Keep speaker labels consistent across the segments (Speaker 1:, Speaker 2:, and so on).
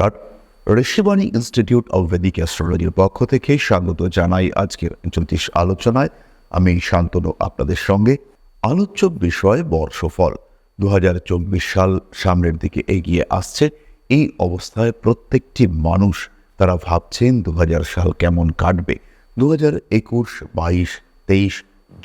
Speaker 1: নমস্কার। Rishibani institute of Vedic অ্যাস্ট্রোলজির পক্ষ থেকে স্বাগত জানাই আজকের জ্যোতিষ আলোচনায়। আমি শান্তনু, আপনাদের সঙ্গে। আলোচ্য বিষয় বর্ষফল। দুহাজার চব্বিশ সাল সামনের দিকে এগিয়ে আসছে। এই অবস্থায় প্রত্যেকটি মানুষ তারা ভাবছেন দু সাল কেমন কাটবে। দু হাজার একুশ, বাইশ, তেইশ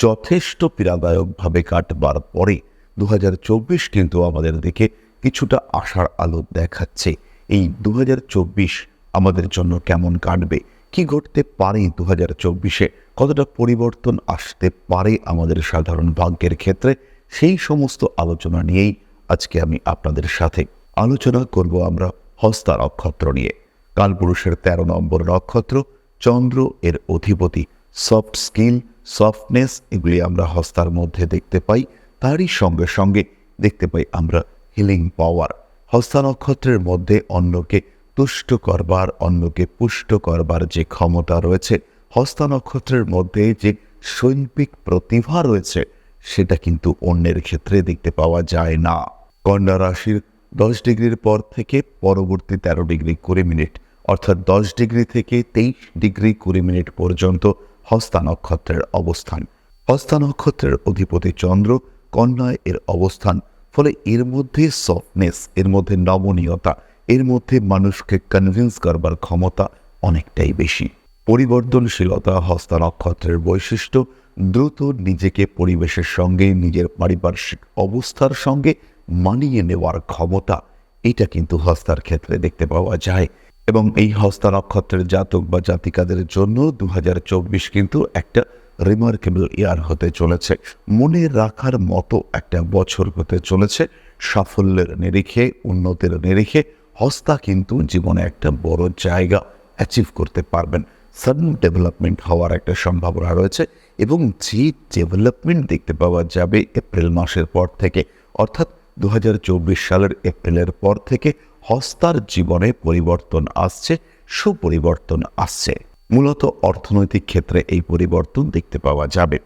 Speaker 1: যথেষ্ট পীড়াদায়কভাবে কাটবার পরে দু হাজার চব্বিশ কিন্তু আমাদের দিকে কিছুটা আশার আলো দেখাচ্ছে। এই দু হাজার চব্বিশ আমাদের জন্য কেমন কাটবে? কি ঘটতে পারে দু হাজার চব্বিশে? কতটা পরিবর্তন আসতে পারে আমাদের সাধারণ ভাগ্যের ক্ষেত্রে? সেই সমস্ত আলোচনা নিয়েই আজকে আমি আপনাদের সাথে আলোচনা করব আমরা হস্তা নক্ষত্র নিয়ে। কালপুরুষের তেরো নম্বর নক্ষত্র, চন্দ্র এর অধিপতি। সফট স্কিল, সফটনেস এগুলি আমরা হস্তার মধ্যে দেখতে পাই। তারই সঙ্গে সঙ্গে দেখতে পাই আমরা হিলিং পাওয়ার। হস্তা নক্ষত্রের মধ্যে অন্যকে তুষ্ট করবার অন্যকে পুষ্ট করবার যে ক্ষমতা রয়েছে হস্তা নক্ষত্রের মধ্যে যে শৈল্পিক প্রতিভা রয়েছে, সেটা কিন্তু অন্যের ক্ষেত্রে দেখতে পাওয়া যায় না। কন্যা রাশির দশ ডিগ্রির পর থেকে পরবর্তী তেরো ডিগ্রি কুড়ি মিনিট, অর্থাৎ দশ ডিগ্রি থেকে তেইশ ডিগ্রি কুড়ি মিনিট পর্যন্ত হস্তা নক্ষত্রের অবস্থান। হস্তা নক্ষত্রের অধিপতি চন্দ্র কন্যায় এর অবস্থান ফলে এর মধ্যে সফটনেস এর মধ্যে নমনীয়তা, এর মধ্যে মানুষকে কনভিন্স করবার ক্ষমতা অনেকটাই বেশি। পরিবর্তনশীলতা হস্তা নক্ষত্রের বৈশিষ্ট্য, দ্রুত নিজেকে পরিবেশের সঙ্গে, নিজের পারিপার্শ্বিক অবস্থার সঙ্গে মানিয়ে নেওয়ার ক্ষমতা, এটা কিন্তু হস্তার ক্ষেত্রে দেখতে পাওয়া যায়। এবং এই হস্তা নক্ষত্রের জাতক বা জাতিকাদের জন্য দু হাজার চব্বিশ কিন্তু একটা রিমার্কেবল ইয়ার হতে চলেছে। মনে রাখার মতো একটা বছর হতে চলেছে। সাফল্যের নিরিখে, উন্নতির নিরিখে হস্তা কিন্তু জীবনে একটা বড় জায়গা অ্যাচিভ করতে পারবেন। সাডেন ডেভেলপমেন্ট হওয়ার একটা সম্ভাবনা রয়েছে এবং যে ডেভেলপমেন্ট দেখতে পাওয়া যাবে এপ্রিল মাসের পর থেকে, অর্থাৎ দু হাজার চব্বিশ সালের এপ্রিলের পর থেকে হস্তার জীবনে পরিবর্তন আসছে, সুপরিবর্তন আসছে। মূলত অর্থনৈতিক ক্ষেত্রে এই পরিবর্তন দেখতে পাওয়া যাবে।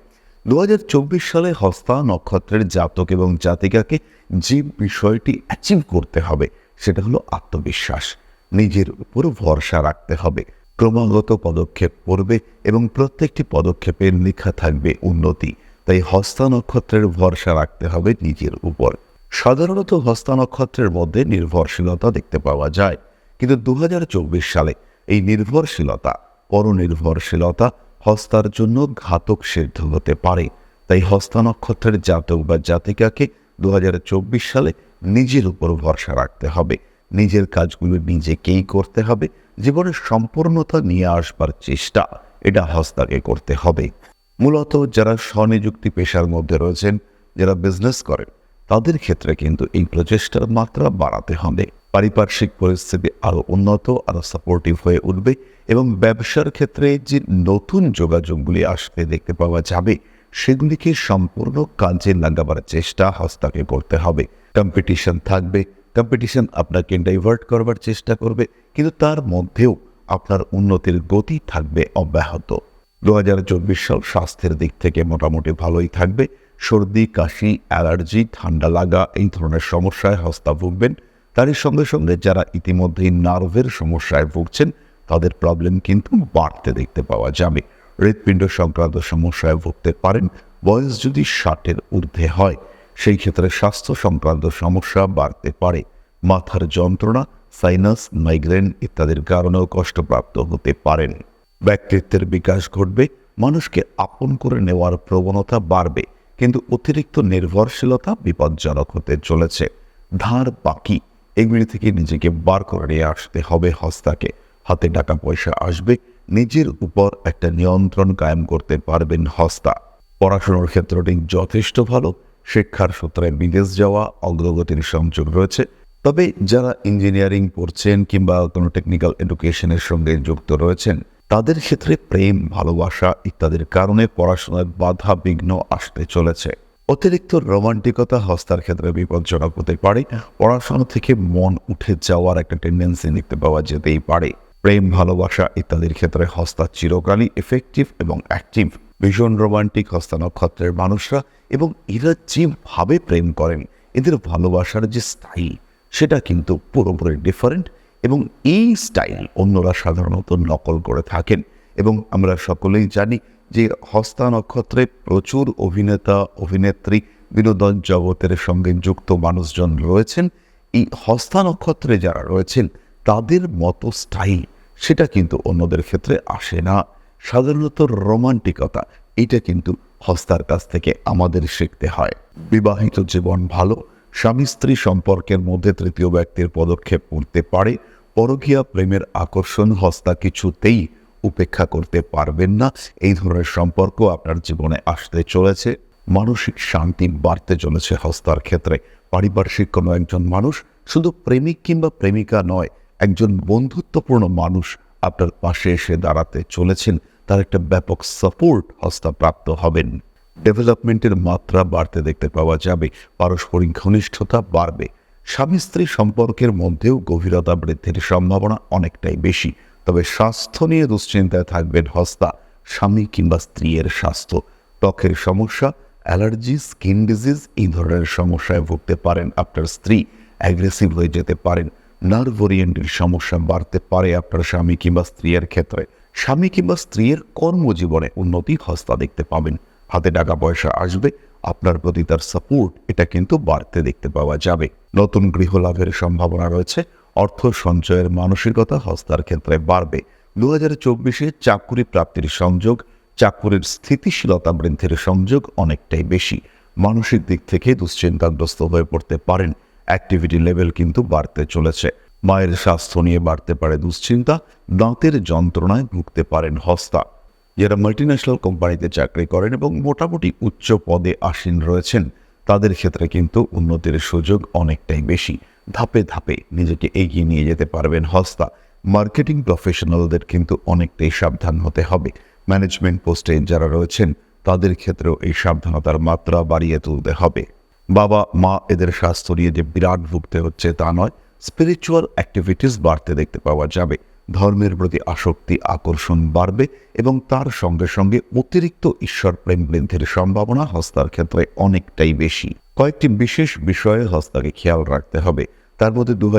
Speaker 1: দু হাজার চব্বিশ সালে হস্তা, নক্ষত্রের জাতক এবং জাতিকাকে যে বিষয়টি অ্যাচিভ করতে হবে, সেটা হলো আত্মবিশ্বাস। নিজের উপর ভরসা রাখতে হবে। ক্রমাগত পদক্ষেপ পড়বে এবং প্রত্যেকটি পদক্ষেপের লেখা থাকবে উন্নতি। তাই হস্তা, নক্ষত্রের ভরসা রাখতে হবে নিজের উপর। সাধারণত হস্তা, নক্ষত্রের মধ্যে নির্ভরশীলতা দেখতে পাওয়া যায়। কিন্তু দু হাজার চব্বিশ সালে এই নির্ভরশীলতা পরনির্ভরশীলতা হস্তার জন্য ঘাতক সিদ্ধ হতে পারে। তাই হস্তা নক্ষত্রের জাতক বা জাতিকাকে দু হাজার চব্বিশ সালে নিজের উপর ভরসা রাখতে হবে। নিজের কাজগুলো নিজেকেই করতে হবে। জীবনের সম্পূর্ণতা নিয়ে আসবার চেষ্টা, এটা হস্তাকে করতে হবে। মূলত যারা স্বনিযুক্তি পেশার মধ্যে রয়েছেন, যারা বিজনেস করেন, তাদের ক্ষেত্রে কিন্তু এই প্রচেষ্টার মাত্রা বাড়াতে হবে। পারিপার্শ্বিক পরিস্থিতি আরও উন্নত আরও সাপোর্টিভ হয়ে উঠবে এবং ব্যবসার ক্ষেত্রে যে নতুন যোগাযোগগুলি আসতে দেখতে পাওয়া যাবে, সেগুলিকে সম্পূর্ণ কাজে লাগাবার চেষ্টা হস্তাকে করতে হবে। কম্পিটিশন থাকবে কম্পিটিশন আপনাকে ডাইভার্ট করবার চেষ্টা করবে, কিন্তু তার মধ্যেও আপনার উন্নতির গতি থাকবে অব্যাহত। দু হাজার চব্বিশ সাল স্বাস্থ্যের দিক থেকে মোটামুটি ভালোই থাকবে, সর্দি, কাশি, অ্যালার্জি, ঠান্ডা লাগা এই ধরনের সমস্যায় হস্তা ভুগবেন তারই সঙ্গে সঙ্গে যারা ইতিমধ্যেই নার্ভের সমস্যায় ভুগছেন, তাদের প্রবলেম কিন্তু বাড়তে দেখতে পাওয়া যাবে। হৃৎপিণ্ড সংক্রান্ত সমস্যায় ভুগতে পারেন, বয়স যদি ষাটের ঊর্ধ্বে হয়, সেই ক্ষেত্রে স্বাস্থ্য সংক্রান্ত সমস্যা বাড়তে পারে। মাথার যন্ত্রণা সাইনাস মাইগ্রেন ইত্যাদির কারণেও কষ্টপ্রাপ্ত হতে পারেন। ব্যক্তিত্বের বিকাশ ঘটবে, মানুষকে আপন করে নেওয়ার প্রবণতা বাড়বে, কিন্তু অতিরিক্ত নির্ভরশীলতা বিপজ্জনক হতে চলেছে। ধার বাকি এগুলি থেকে নিজেকে বার করে নিয়ে আসতে হবে হস্তাকে। হাতে টাকা পয়সা আসবে, নিজের উপর একটা নিয়ন্ত্রণ কায়েম করতে পারবেন হস্তা। পড়াশোনার ক্ষেত্রটি যথেষ্ট ভালো, শিক্ষার সূত্রে বিদেশ যাওয়া, অগ্রগতির সংযোগ রয়েছে। তবে যারা ইঞ্জিনিয়ারিং পড়ছেন কিংবা কোনো টেকনিক্যাল এডুকেশনের সঙ্গে যুক্ত রয়েছেন, তাদের ক্ষেত্রে প্রেম, ভালোবাসা ইত্যাদির কারণে পড়াশোনায় বাধা বিঘ্ন আসতে চলেছে। অতিরিক্ত রোমান্টিকতা হস্তার ক্ষেত্রে বিপজ্জনক হতে পারে। পড়াশোনা থেকে মন উঠে যাওয়ার একটা টেন্ডেন্সি দেখতে পাওয়া যেতেই পারে। প্রেম, ভালোবাসা ইত্যাদির ক্ষেত্রে হস্তা চিরকালই এফেক্টিভ এবং অ্যাক্টিভ ভীষণ রোমান্টিক হস্তা নক্ষত্রের মানুষরা এবং এরা যেভাবে প্রেম করেন, এদের ভালোবাসার যে স্থায়ী সেটা কিন্তু পুরোপুরি ডিফারেন্ট এবং এই স্টাইল অন্যরা সাধারণত নকল করে থাকেন। এবং আমরা সকলেই জানি যে হস্তা নক্ষত্রে প্রচুর অভিনেতা, অভিনেত্রী, বিনোদন জগতের সঙ্গে যুক্ত মানুষজন রয়েছেন। এই হস্তা নক্ষত্রে যারা রয়েছেন, তাদের মতো স্টাইল সেটা কিন্তু অন্যদের ক্ষেত্রে আসে না। সাধারণত রোমান্টিকতা, এটা কিন্তু হস্তার কাছ থেকে আমাদের শিখতে হয়। বিবাহিত জীবন ভালো, স্বামী স্ত্রী সম্পর্কের মধ্যে তৃতীয় ব্যক্তির পদক্ষেপ করতে পারে। পরকীয়া প্রেমের আকর্ষণ হস্তা কিছুতেই উপেক্ষা করতে পারবেন না। এই ধরনের সম্পর্ক আপনার জীবনে আসতে চলেছে। মানসিক শান্তি বাড়তে চলেছে হস্তার ক্ষেত্রে। পারিপার্শ্বিক কোনো একজন মানুষ শুধু প্রেমিক কিংবা প্রেমিকা নয়, একজন বন্ধুত্বপূর্ণ মানুষ আপনার পাশে এসে দাঁড়াতে চলেছেন। তার একটা ব্যাপক সাপোর্ট হস্তাপ্রাপ্ত হবেন। ডেভেলপমেন্টের মাত্রা বাড়তে দেখতে পাওয়া যাবে। পারস্পরিক ঘনিষ্ঠতা বাড়বে। স্বামী স্ত্রী সম্পর্কের মধ্যেও গভীরতা বৃদ্ধির সম্ভাবনা অনেকটাই বেশি। তবে স্বাস্থ্য নিয়ে দুশ্চিন্তায় থাকবেন হস্তা, স্বামী কিংবা স্ত্রীর স্বাস্থ্য। ত্বকের সমস্যা, অ্যালার্জি, স্কিন ডিজিজ এই ধরনের সমস্যায় ভুগতে পারেন আপনার স্ত্রী। অ্যাগ্রেসিভ হয়ে যেতে পারেন। নার্ভ ওরিয়েন্টের সমস্যা বাড়তে পারে আপনার স্বামী কিংবা স্ত্রীর ক্ষেত্রে। স্বামী কিংবা স্ত্রীর কর্মজীবনে উন্নতি হস্তা দেখতে পাবেন। হাতে টাকা পয়সা আসবে, আপনার প্রতি তার সাপোর্ট এটা কিন্তু বাড়তে দেখতে পাওয়া যাবে। নতুন গৃহ লাভের সম্ভাবনা রয়েছে। অর্থ সঞ্চয়ের মানসিকতা হস্তার ক্ষেত্রে বাড়বে। দু হাজার চব্বিশে চাকুরি প্রাপ্তির সংযোগ, চাকুরির স্থিতিশীলতা বৃদ্ধির সংযোগ অনেকটাই বেশি। মানসিক দিক থেকে দুশ্চিন্তাগ্রস্ত হয়ে পড়তে পারেন। অ্যাক্টিভিটি লেভেল কিন্তু বাড়তে চলেছে। মায়ের স্বাস্থ্য নিয়ে বাড়তে পারে দুশ্চিন্তা, দাঁতের যন্ত্রণায় ভুগতে পারেন হস্তা। যারা মাল্টিন্যাশনাল কোম্পানিতে চাকরি করেন এবং মোটামুটি উচ্চ পদে আসীন রয়েছেন তাদের ক্ষেত্রে কিন্তু উন্নতির সুযোগ অনেকটাই বেশি। ধাপে ধাপে নিজেকে এগিয়ে নিয়ে যেতে পারবেন হস্তা। মার্কেটিং প্রফেশনালদের কিন্তু অনেকটাই সাবধান হতে হবে। ম্যানেজমেন্ট পোস্টে যারা রয়েছেন, তাদের ক্ষেত্রেও এই সাবধানতার মাত্রা বাড়িয়ে তুলতে হবে। বাবা, মা এদের স্বাস্থ্য নিয়ে যে বিরাট ভুগতে হচ্ছে তা নয় স্পিরিচুয়াল অ্যাক্টিভিটিস বাড়তে দেখতে পাওয়া যাবে। ধর্মের প্রতি আসক্তি, আকর্ষণ বাড়বে এবং তার সঙ্গে সঙ্গে অতিরিক্ত ঈশ্বর প্রেম বৃদ্ধির সম্ভাবনা হস্তার ক্ষেত্রে অনেকটাই বেশি। কয়েকটি বিশেষ বিষয়ে হস্তাকে খেয়াল রাখতে হবে। তার মধ্যে দু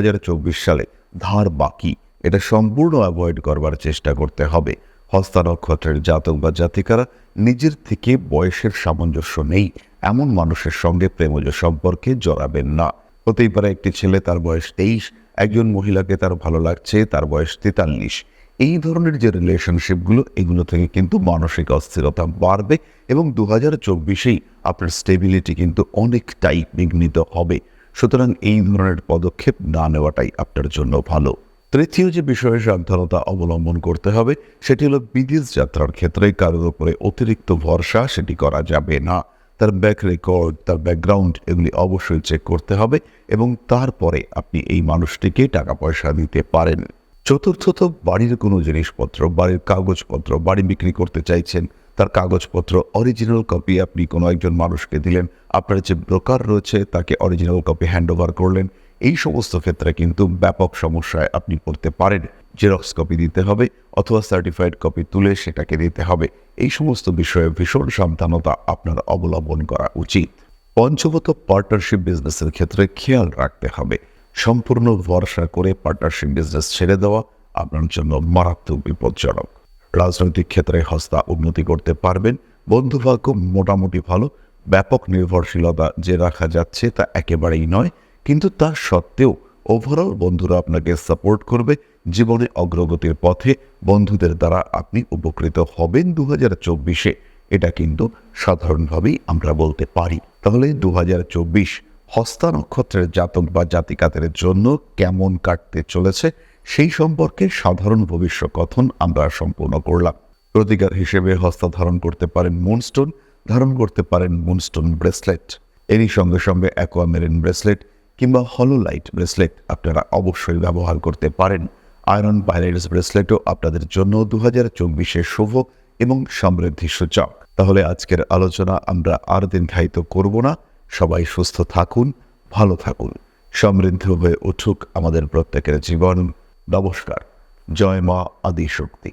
Speaker 1: সালে ধার বাকি, এটা সম্পূর্ণ অ্যাভয়েড করবার চেষ্টা করতে হবে। হস্তা নক্ষত্রের জাতক বা জাতিকারা নিজের থেকে বয়সের সামঞ্জস্য নেই। এমন মানুষের সঙ্গে প্রেমজ সম্পর্কে জড়াবেন না। হতেই পারে একটি ছেলে তার বয়স তেইশ একজন মহিলাকে তার ভালো লাগছে, তার বয়স তেতাল্লিশ। এই ধরনের যে রিলেশনশিপগুলো এগুলো থেকে কিন্তু মানসিক অস্থিরতা বাড়বে এবং দু হাজার চব্বিশেই আপনার স্টেবিলিটি কিন্তু অনেকটাই বিঘ্নিত হবে। সুতরাং এই ধরনের পদক্ষেপ না নেওয়াটাই আপনার জন্য ভালো। তৃতীয় যে বিষয়ে, সাবধানতা অবলম্বন করতে হবে, সেটি হলো বিদেশ যাত্রার ক্ষেত্রে কারোর উপরে অতিরিক্ত ভরসা, সেটি করা যাবে না। তার ব্যাক রেকর্ড তার ব্যাকগ্রাউন্ড এগুলি অবশ্যই চেক করতে হবে এবং তারপরে আপনি এই মানুষটিকে টাকা পয়সা দিতে পারেন। চতুর্থত, বাড়ির কোনো জিনিসপত্র, বাড়ির কাগজপত্র, বাড়ি বিক্রি করতে চাইছেন, তার কাগজপত্র অরিজিনাল কপি আপনি কোনো একজন মানুষকে দিলেন, আপনার যে ব্রোকার রয়েছে তাকে অরিজিনাল কপি হ্যান্ড ওভার করলেন এই সমস্ত ক্ষেত্রে কিন্তু ব্যাপক সমস্যায় আপনি পড়তে পারেন। জেরক্স কপি দিতে হবে অথবা সার্টিফাইড কপি তুলে সেটাকে দিতে হবে। এই সমস্ত বিষয়ে ভীষণ সাবধানতা আপনার অবলম্বন করা উচিত। পঞ্চমত পার্টনারশিপ বিজনেসের ক্ষেত্রে খেয়াল রাখতে হবে। সম্পূর্ণ ভরসা করে পার্টনারশিপ বিজনেস ছেড়ে দেওয়া আপনার জন্য মারাত্মক বিপজ্জনক। রাজনৈতিক ক্ষেত্রে হস্তা উন্নতি করতে পারবেন বন্ধুভাগ্য মোটামুটি ভালো, ব্যাপক নির্ভরশীলতা যে রাখা যাচ্ছে তা একেবারেই নয়। কিন্তু তা সত্ত্বেও ওভারঅল বন্ধুরা আপনাকে সাপোর্ট করবে জীবনে অগ্রগতির পথে। বন্ধুদের দ্বারা আপনি উপকৃত হবেন দু হাজার চব্বিশে। এটা কিন্তু সাধারণভাবেই আমরা বলতে পারি। তাহলে দু হাজার চব্বিশ হস্তা নক্ষত্রের জাতক বা জাতিকাতের জন্য কেমন কাটতে চলেছে সেই সম্পর্কে সাধারণ ভবিষ্যকথন আমরা সম্পূর্ণ করলাম। প্রতিকার হিসেবে হস্তা ধারণ করতে পারেন মুনস্টোন ধারণ করতে পারেন মুনস্টোন ব্রেসলেট এরই সঙ্গে সঙ্গে অ্যাকোয়ামেরিন ব্রেসলেট কিংবা হলোলাইট ব্রেসলেট আপনারা অবশ্যই ব্যবহার করতে পারেন। আয়রন পাইলাইটস ব্রেসলেটও আপনাদের জন্য দু হাজার চব্বিশে শুভ এবং সমৃদ্ধি সূচক। তাহলে আজকের আলোচনা আমরা আর দিন দীর্ঘায়িত করব না। সবাই সুস্থ থাকুন, ভালো থাকুন। সমৃদ্ধ হয়ে উঠুক আমাদের প্রত্যেকের জীবন। নমস্কার। জয় মা আদি শক্তি